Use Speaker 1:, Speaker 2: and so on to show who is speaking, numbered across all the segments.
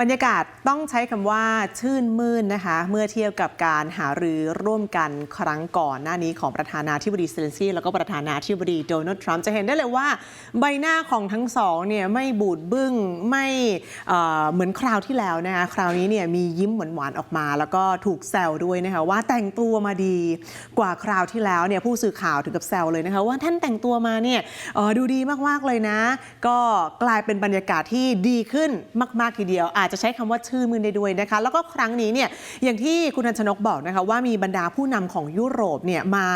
Speaker 1: บรรยากาศต้องใช้คำว่าชื่นมื่นนะคะ เมื่อเทียบกับการหารือร่วมกันครั้งก่อนหน้านี้ของประธานาธิบดีเซเลนสกี้แล้วก็ประธานาธิบดีโดนัลด์ทรัมป์จะเห็นได้เลยว่า ใบหน้าของทั้งสองเนี่ยไม่บูดบึ้งไม่เอ่อเหมือนคราวที่แล้วนะคะคราวนี้เนี่ยมียิ้มหวานๆออกมา แล้วก็ถูกแซวด้วยนะคะว่าแต่งตัวมาดีกว่าคราวที่แล้วเนี่ยผู้สื่อข่าวถึงกับแซวเลยนะคะว่าท่านแต่งตัวมาเนี่ยดูดีมากๆเลยนะ ก็กลายเป็นบรรยากาศที่ดีขึ้นมาก ๆทีเดียวอาจจะใช้คำว่าชื่นมืนได้ด้วยนะคะ แล้วก็ครั้งนี้เนี่ยอย่างที่คุณนันชนกบอกนะคะว่ามีบรรดาผู้นำของยุโรปเนี่ยมา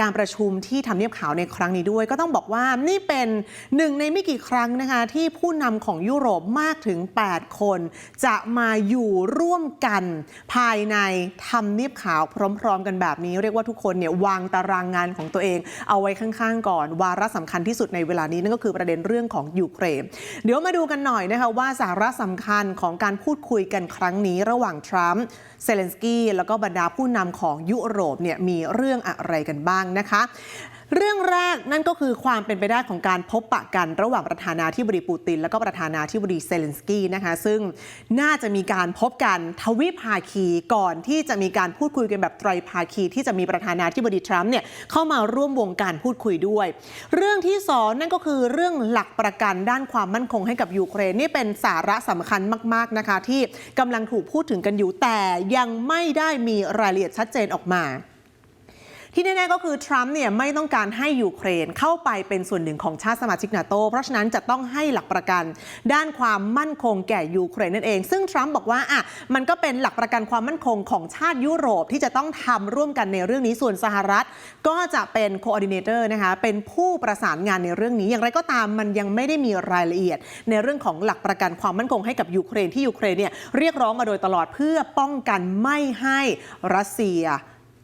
Speaker 1: การประชุมที่ทำเนียบขาวในครั้งนี้ด้วย ก็ต้องบอกว่านี่เป็นหนึ่งในไม่กี่ครั้งนะคะ ที่ผู้นำของยุโรปมากถึง 8 คน จะมาอยู่ร่วมกันภายในทำเนียบขาวพร้อม ๆ กันแบบนี้ เรียกว่าทุกคนเนี่ยวางตารางงานของตัวเอง เอาไว้ข้างๆ ก่อน วาระสำคัญที่สุดในเวลานี้นั่นก็คือประเด็นเรื่องของยูเครนเดี๋ยวมาดูกันหน่อยนะคะว่าสาระสำคัญของการพูดคุยกันครั้งนี้ระหว่างทรัมป์เซเลนสกี้แล้วก็บรรดาผู้นำของยุโรปเนี่ยมีเรื่องอะไรกันบ้างนะคะ เรื่องแรกนั่นก็คือความเป็นไปได้ของการพบปะกันระหว่างประธานาธิบดีปูติน แล้วก็ประธานาธิบดีเซเลนสกี้นะคะ ซึ่งน่าจะมีการพบกันทวิภาคีก่อนที่จะมีการพูดคุยกันแบบไตรภาคี ที่จะมีประธานาธิบดีทรัมป์เนี่ยเข้ามาร่วมวงการพูดคุยด้วย เรื่องที่สองนั่นก็คือเรื่องหลักประกันด้านความมั่นคงให้กับยูเครนนี่เป็นสาระสำคัญมาก ๆนะคะ ที่กำลังถูกพูดถึงกันอยู่แต่ยังไม่ได้มีรายละเอียดชัดเจนออกมา ที่แน่ๆก็คือทรัมป์เนี่ยไม่ต้องการให้ยูเครนเข้าไปเป็นส่วนหนึ่งของชาติสมาชิกนาโต เพราะฉะนั้นจะต้องให้หลักประกัน ด้านความมั่นคงแก่ยูเครนนั่นเอง ซึ่งทรัมป์บอกว่าอะมันก็เป็นหลักประกันความมั่นคงของชาติยุโรปที่จะต้องทำร่วมกันในเรื่องนี้ส่วนสหรัฐ ก็จะเป็นโคออดิเนเตอร์นะคะเป็นผู้ประสานงานในเรื่องนี้ อย่างไรก็ตามมันยังไม่ได้มีรายละเอียด ในเรื่องของหลักประกันความมั่นคงให้กับยูเครนที่ยูเครนเนี่ยเรียกร้องมาโดยตลอดเพื่อป้องกันไม่ให้รัสเซีย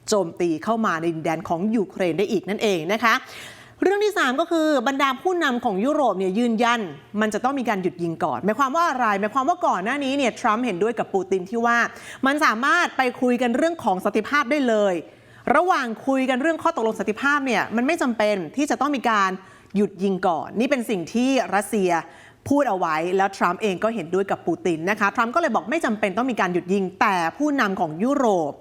Speaker 1: โจมตีเข้ามาในดินแดนของยูเครนได้อีกนั่นเองนะคะเรื่องที่ 3 ก็คือบรรดาผู้นำของยุโรปเนี่ยยืนยัน มันจะต้องมีการหยุดยิงก่อนหมายความว่าอะไรหมายความว่าก่อนหน้านี้เนี่ยทรัมป์เห็นด้วยกับปูตินที่ว่า มันสามารถไปคุยกันเรื่องของสติภาพได้เลย ระหว่างคุยกันเรื่องข้อตกลงสติภาพเนี่ยมันไม่จำเป็นที่จะต้องมีการหยุดยิงก่อน นี่เป็นสิ่งที่รัสเซีย พูดเอาไว้แล้วทรัมป์เองก็เห็นด้วยกับปูตินนะคะทรัมป์ก็เลยบอกไม่จำเป็นต้องมีการหยุดยิงแต่ผู้นำของยุโรป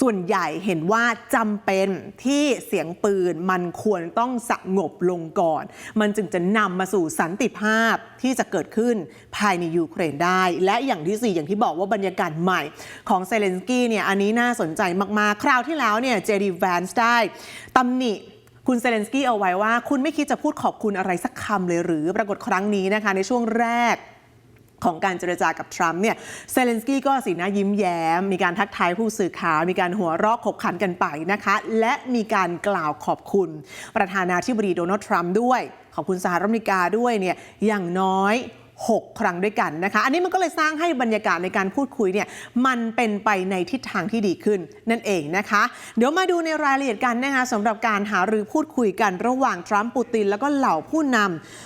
Speaker 1: ส่วนใหญ่เห็นว่าจำเป็นที่เสียงปืนมันควรต้องสงบลงก่อน มันจึงจะนำมาสู่สันติภาพที่จะเกิดขึ้นภายในยูเครนได้ และอย่างที่สี่อย่างที่บอกว่าบรรยากาศใหม่ของเซเลนสกี้เนี่ยอันนี้น่าสนใจมากๆ คราวที่แล้วเนี่ยเจดีแวนส์ได้ตำหนิ คุณเซเลนสกี้เอาไว้ว่า คุณไม่คิดจะพูดขอบคุณอะไรสักคำเลยหรือปรากฏครั้งนี้นะคะในช่วงแรกของการเจรจากับทรัมป์เนี่ยเซเลนสกี้ก็สีหน้ายิ้มแย้ม มีการทักทายผู้สื่อข่าว มีการหัวเราะขบขันกันไปนะคะ และมีการกล่าวขอบคุณ ประธานาธิบดีโดนัลด์ทรัมป์ด้วย ขอบคุณสหรัฐอเมริกาด้วยเนี่ยอย่างน้อย 6 ครั้งด้วยกันนะคะ อันนี้มันก็เลยสร้างให้บรรยากาศในการพูดคุยเนี่ยมันเป็นไปในทิศทางที่ดีขึ้นนั่นเองนะคะ เดี๋ยวมาดูในรายละเอียดกันนะคะสำหรับการหารือพูดคุยกันระหว่างทรัมป์ปูติน แล้วก็เหล่าผู้น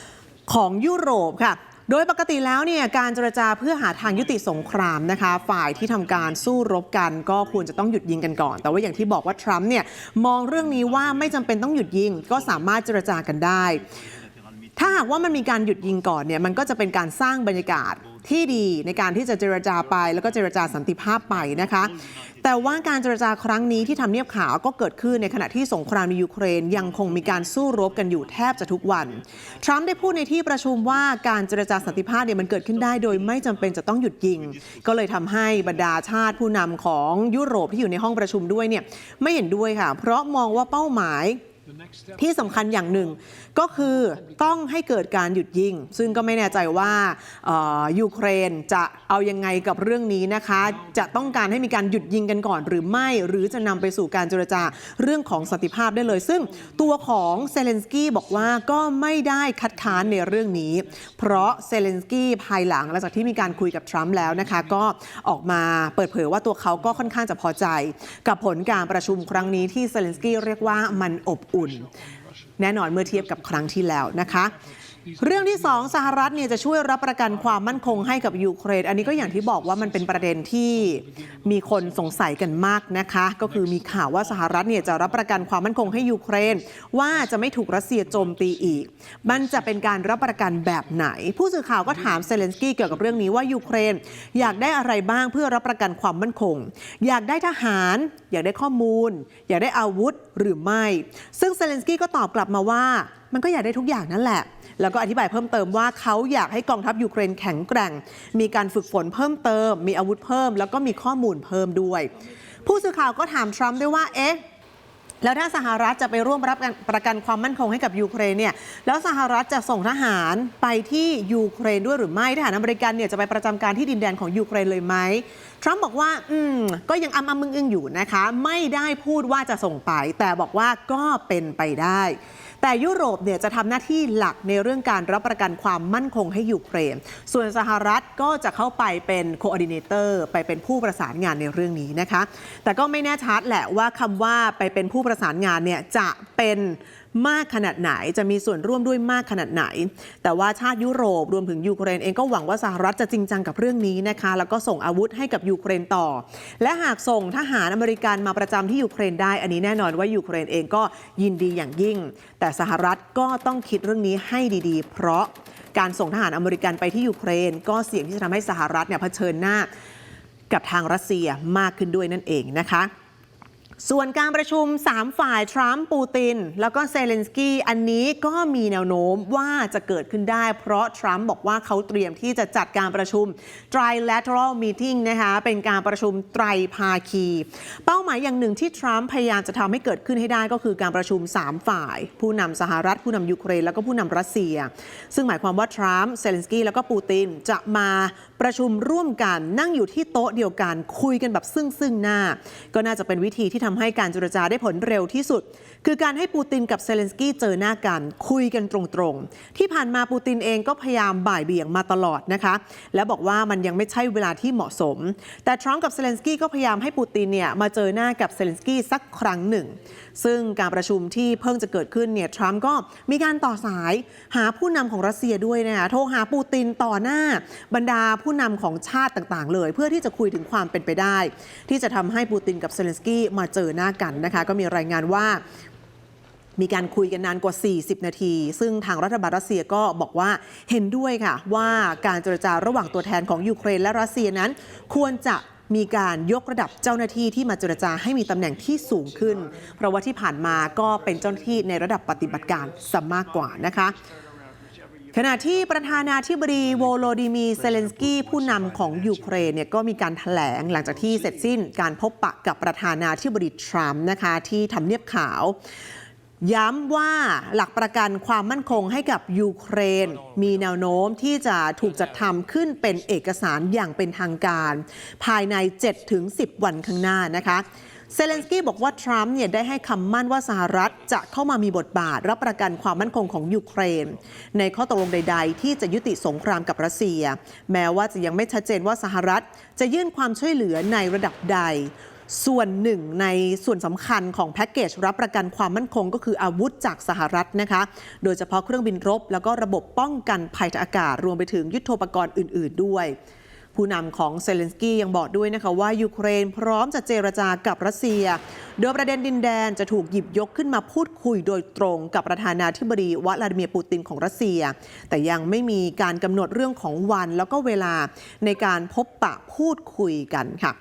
Speaker 1: ำของยุโรปค่ะโดยปกติแล้วเนี่ยการเจรจาเพื่อหาทางยุติสงครามนะคะ ฝ่ายที่ทำการสู้รบกัน ก็ควรจะต้องหยุดยิงกันก่อน แต่ว่าอย่างที่บอกว่าทรัมป์เนี่ยมองเรื่องนี้ว่าไม่จำเป็นต้องหยุดยิงก็สามารถเจรจากันได้ ถ้าหากว่ามันมีการหยุดยิงก่อนเนี่ยมันก็จะเป็นการสร้างบรรยากาศที่ดีในการที่จะเจรจาไปแล้วก็เจรจาสันติภาพไปนะคะ แต่ว่าการเจรจาครั้งนี้ที่ทำเนียบขาวก็เกิดขึ้นในขณะที่สงครามในยูเครนยังคงมีการสู้รบกันอยู่แทบจะทุกวัน ทรัมป์ได้พูดในที่ประชุมว่าการเจรจาสันติภาพเนี่ยมันเกิดขึ้นได้โดยไม่จำเป็นจะต้องหยุดยิง ก็เลยทำให้บรรดาชาติผู้นำของยุโรปที่อยู่ในห้องประชุมด้วยเนี่ยไม่เห็นด้วยค่ะ เพราะมองว่าเป้าหมาย ที่สำคัญอย่างหนึ่งก็คือต้องให้เกิดการหยุดยิง ซึ่งก็ไม่แน่ใจว่ายูเครนจะเอายังไงกับเรื่องนี้นะคะ จะต้องการให้มีการหยุดยิงกันก่อนหรือไม่ หรือจะนำไปสู่การเจรจาเรื่องของสันติภาพได้เลย ซึ่งตัวของเซเลนสกี้บอกว่าก็ไม่ได้คัดค้านในเรื่องนี้ เพราะเซเลนสกี้ภายหลังหลังจากที่มีการคุยกับทรัมป์แล้วนะคะ ก็ออกมาเปิดเผยว่าตัวเขาก็ค่อนข้างจะพอใจ กับผลการประชุมครั้งนี้ที่เซเลนสกี้เรียกว่ามันอบอุ่น แน่นอนเมื่อเทียบกับครั้งที่แล้วนะคะ เรื่องที่ 2 สหรัฐเนี่ยจะช่วยรับประกันความมั่นคงให้กับยูเครน อันนี้ก็อย่างที่บอกว่ามันเป็นประเด็นที่มีคนสงสัยกันมากนะคะ ก็คือมีข่าวว่าสหรัฐเนี่ยจะรับประกันความมั่นคงให้ยูเครน ว่าจะไม่ถูกรัสเซียโจมตีอีก มันจะเป็นการรับประกันแบบไหน ผู้สื่อข่าวก็ถามเซเลนสกี้เกี่ยวกับเรื่องนี้ว่ายูเครน อยากได้อะไรบ้างเพื่อรับประกันความมั่นคง อยากได้ทหาร อยากได้ข้อมูล อยากได้อาวุธหรือไม่ ซึ่งเซเลนสกี้ก็ตอบกลับมาว่า มันก็อยากได้ทุกอย่างนั่นแหละ แล้วก็อธิบายเพิ่มเติมว่าเขาอยากให้กองทัพยูเครนแข็งแกร่ง มีการฝึกฝนเพิ่มเติม มีอาวุธเพิ่ม แล้วก็มีข้อมูลเพิ่มด้วย ผู้สื่อข่าวก็ถามทรัมป์ด้วยว่าเอ๊ะแล้วถ้าสหรัฐจะไปร่วมรับประกันความมั่นคงให้กับยูเครนเนี่ย แล้วสหรัฐจะส่งทหารไปที่ยูเครนด้วยหรือไม่ทหารอเมริกันเนี่ยจะไปประจำการที่ดินแดนของยูเครนเลยไหมทรัมป์บอกว่า อืม ก็ยังอ้ำอ้ำมึงอึ้งอยู่นะคะ ไม่ได้พูดว่าจะส่งไป แต่บอกว่าก็เป็นไปได้ แต่ยุโรปเนี่ยจะทำหน้าที่หลักในเรื่องการรับประกันความมั่นคงให้ยูเครน ส่วนสหรัฐก็จะเข้าไปเป็นโคออดิเนเตอร์ไปเป็นผู้ประสานงานในเรื่องนี้นะคะ แต่ก็ไม่แน่ชัดแหละว่าคำว่าไปเป็นผู้ประสานงานเนี่ยจะเป็น มากขนาดไหน จะมีส่วนร่วมด้วยมากขนาดไหน แต่ว่าชาติยุโรปรวมถึงยูเครนเองก็หวังว่าสหรัฐจะจริงจังกับเรื่องนี้นะคะ แล้วก็ส่งอาวุธให้กับยูเครนต่อ และหากส่งทหารอเมริกันมาประจำที่ยูเครนได้ อันนี้แน่นอนว่ายูเครนเองก็ยินดีอย่างยิ่ง แต่สหรัฐก็ต้องคิดเรื่องนี้ให้ดีๆ เพราะการส่งทหารอเมริกันไปที่ยูเครน ก็เสี่ยงที่จะทำให้สหรัฐเนี่ยเผชิญหน้ากับทางรัสเซียมากขึ้นด้วยนั่นเองนะคะ ส่วนการประชุม 3 ฝ่าย ทรัมป์ ปูติน แล้วก็เซเลนสกี้ อันนี้ก็มีแนวโน้มว่าจะเกิดขึ้นได้ เพราะทรัมป์บอกว่าเขาเตรียมที่จะจัดการประชุม trilateral meeting นะคะ เป็นการประชุมไตรภาคี เป้าหมายอย่างหนึ่งที่ทรัมป์พยายามจะทำให้เกิดขึ้นให้ได้ก็คือการประชุม 3 ฝ่าย ผู้นำสหรัฐ ผู้นำยูเครน แล้วก็ผู้นำรัสเซีย ซึ่งหมายความว่าทรัมป์ เซเลนสกี้ แล้วก็ปูตินจะมาประชุมร่วมกันนั่งอยู่ที่โต๊ะเดียวกัน คุยกันแบบซึ่งซึ่งหน้า ก็น่าจะเป็นวิธีที่ทำให้การเจรจาได้ผลเร็วที่สุด คือการให้ปูตินกับเซเลนสกี้เจอหน้ากัน คุยกันตรงๆ ที่ผ่านมาปูตินเองก็พยายามบ่ายเบี่ยงมาตลอดนะคะ และบอกว่ามันยังไม่ใช่เวลาที่เหมาะสม แต่ทรัมป์กับเซเลนสกี้ก็พยายามให้ปูตินเนี่ยมาเจอหน้ากับเซเลนสกี้สักครั้งหนึ่ง ซึ่งการประชุมที่เพิ่งจะเกิดขึ้นเนี่ยทรัมป์ก็มีการต่อสายหาผู้นำของรัสเซียด้วยนะคะโทรหาปูตินต่อหน้าบรรดาผผู้นำของชาติต่างๆ เลย เพื่อที่จะคุยถึงความเป็นไปได้ ที่จะทำให้ปูตินกับเซเลนสกี้มาเจอหน้ากันนะคะ ก็มีรายงานว่ามีการคุยกันนานกว่า 40 นาที ซึ่งทางรัฐบาลรัสเซียก็บอกว่าเห็นด้วยค่ะ ว่าการเจรจาระหว่างตัวแทนของยูเครนและรัสเซียนั้น ควรจะมีการยกระดับเจ้าหน้าที่ที่มาเจรจาให้มีตำแหน่งที่สูงขึ้น เพราะว่าที่ผ่านมาก็เป็นเจ้าหน้าที่ในระดับปฏิบัติการซะมากกว่านะคะ ขณะที่ประธานาธิบดีโวโลดิมีเซเลนสกี้ผู้นำของยูเครนเนี่ยก็มีการถแถลงหลังจากที่เสร็จสิ้นการพบปะกับประธานาธิบดีทรัมป์นะคะที่ทำเนียบขาว ย้ำว่าหลักประกันความมั่นคงให้กับยูเครน มีแนวโน้มที่จะถูกจัดทำขึ้นเป็นเอกสารอย่างเป็นทางการ ภายใน 7-10 วันข้างหน้านะคะ เซเลนสกี้บอกว่า ทรัมป์เนี่ยได้ให้คำมั่นว่าสหรัฐจะเข้ามามีบทบาทรับประกันความมั่นคงของยูเครน ในข้อตกลงใด ๆ ที่จะยุติสงครามกับรัสเซีย แม้ว่าจะยังไม่ชัดเจนว่าสหรัฐจะยื่นความช่วยเหลือในระดับใด ส่วนหนึ่งในส่วนสำคัญของแพ็กเกจรับประกันความมั่นคงก็คืออาวุธจากสหรัฐนะคะ โดยเฉพาะเครื่องบินรบ แล้วก็ระบบป้องกันภัยทางอากาศรวมไปถึงยุทโธปกรณ์อื่น ๆ ด้วย ผู้นำของเซเลนสกี้ยังบอกด้วยนะคะว่ายูเครนพร้อมจะเจรจากับรัสเซีย โดยประเด็นดินแดนจะถูกหยิบยกขึ้นมาพูดคุยโดยตรงกับประธานาธิบดีวลาดิเมียร์ปูตินของรัสเซีย แต่ยังไม่มีการกำหนดเรื่องของวันแล้วก็เวลาในการพบปะพูดคุยกันค่ะ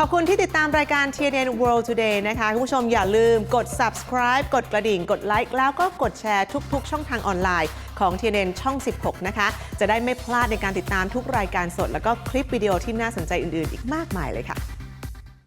Speaker 1: ขอบคุณที่ติดตามรายการ TNN World Today นะคะ คุณผู้ชมอย่าลืมกด subscribe กดกระดิ่ง กดไลค์แล้วก็กดแชร์ทุก ๆ ช่องทางออนไลน์ ของ TNN ช่อง 16 นะคะ จะได้ไม่พลาดในการติดตามทุกรายการสด แล้วก็คลิปวิดีโอที่น่าสนใจอื่น ๆ อีกมากมายเลยค่ะ